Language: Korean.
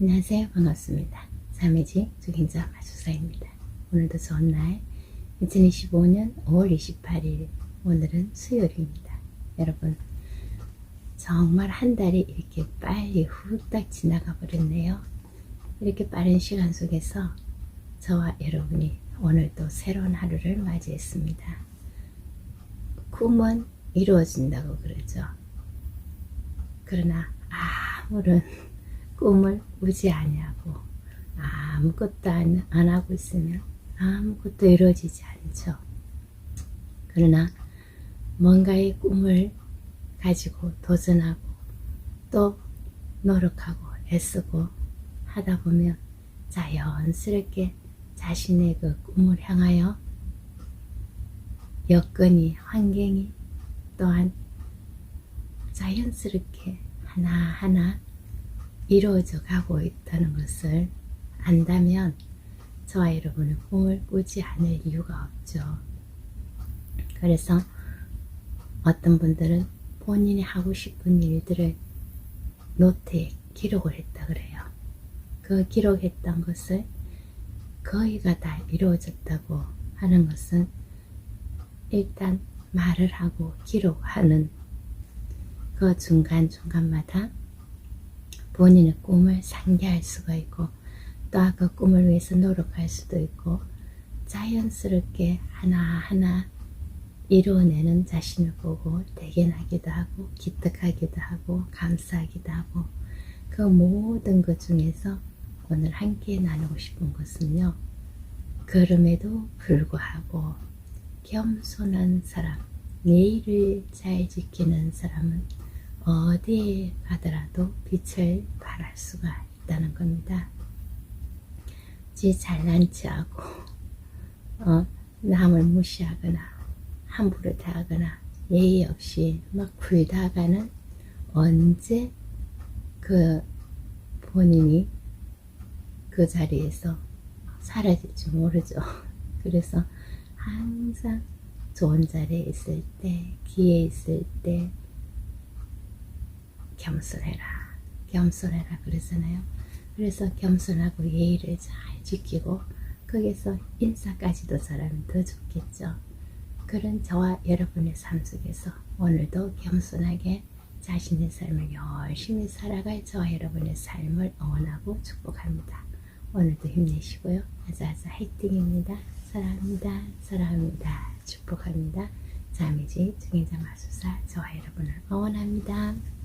안녕하세요. 반갑습니다. 삼해지 주긴자 마수사입니다. 오늘도 좋은 날 2025년 5월 28일 오늘은 수요일입니다. 여러분 정말 한 달이 이렇게 빨리 후딱 지나가 버렸네요. 이렇게 빠른 시간 속에서 저와 여러분이 오늘도 새로운 하루를 맞이했습니다. 꿈은 이루어진다고 그러죠. 그러나 아무런 꿈을 꾸지 아니하고 아무것도 안, 안 하고 있으면 아무것도 이루어지지 않죠. 그러나 뭔가의 꿈을 가지고 도전하고 또 노력하고 애쓰고 하다 보면 자연스럽게 자신의 그 꿈을 향하여 여건이 환경이 또한 자연스럽게 하나하나 이루어져 가고 있다는 것을 안다면 저와 여러분은 꿈을 꾸지 않을 이유가 없죠. 그래서 어떤 분들은 본인이 하고 싶은 일들을 노트에 기록을 했다 그래요. 그 기록했던 것을 거의가 다 이루어졌다고 하는 것은 일단 말을 하고 기록하는 그 중간중간마다 본인의 꿈을 상기할 수가 있고 또그 꿈을 위해서 노력할 수도 있고 자연스럽게 하나하나 이루어내는 자신을 보고 대견하기도 하고 기특하기도 하고 감사하기도 하고 그 모든 것 중에서 오늘 함께 나누고 싶은 것은요 그럼에도 불구하고 겸손한 사람 예의를 잘 지키는 사람은 어디에 가더라도 빛을 발할 수가 있다는 겁니다. 지 잘난 체하고 어, 남을 무시하거나 함부로 대하거나 예의 없이 막 굴다가는 언제 그 본인이 그 자리에서 사라질지 모르죠. 그래서 항상 좋은 자리에 있을 때, 기회 있을 때 겸손해라. 겸손해라 그러잖아요. 그래서 겸손하고 예의를 잘 지키고 거기서 인사까지도 잘하면 더 좋겠죠. 그런 저와 여러분의 삶 속에서 오늘도 겸손하게 자신의 삶을 열심히 살아갈 저와 여러분의 삶을 응원하고 축복합니다. 오늘도 힘내시고요. 아자아자 화이팅입니다. 사랑합니다. 사랑합니다. 축복합니다. 자매지 증인자 마수사 저와 여러분을 응원합니다.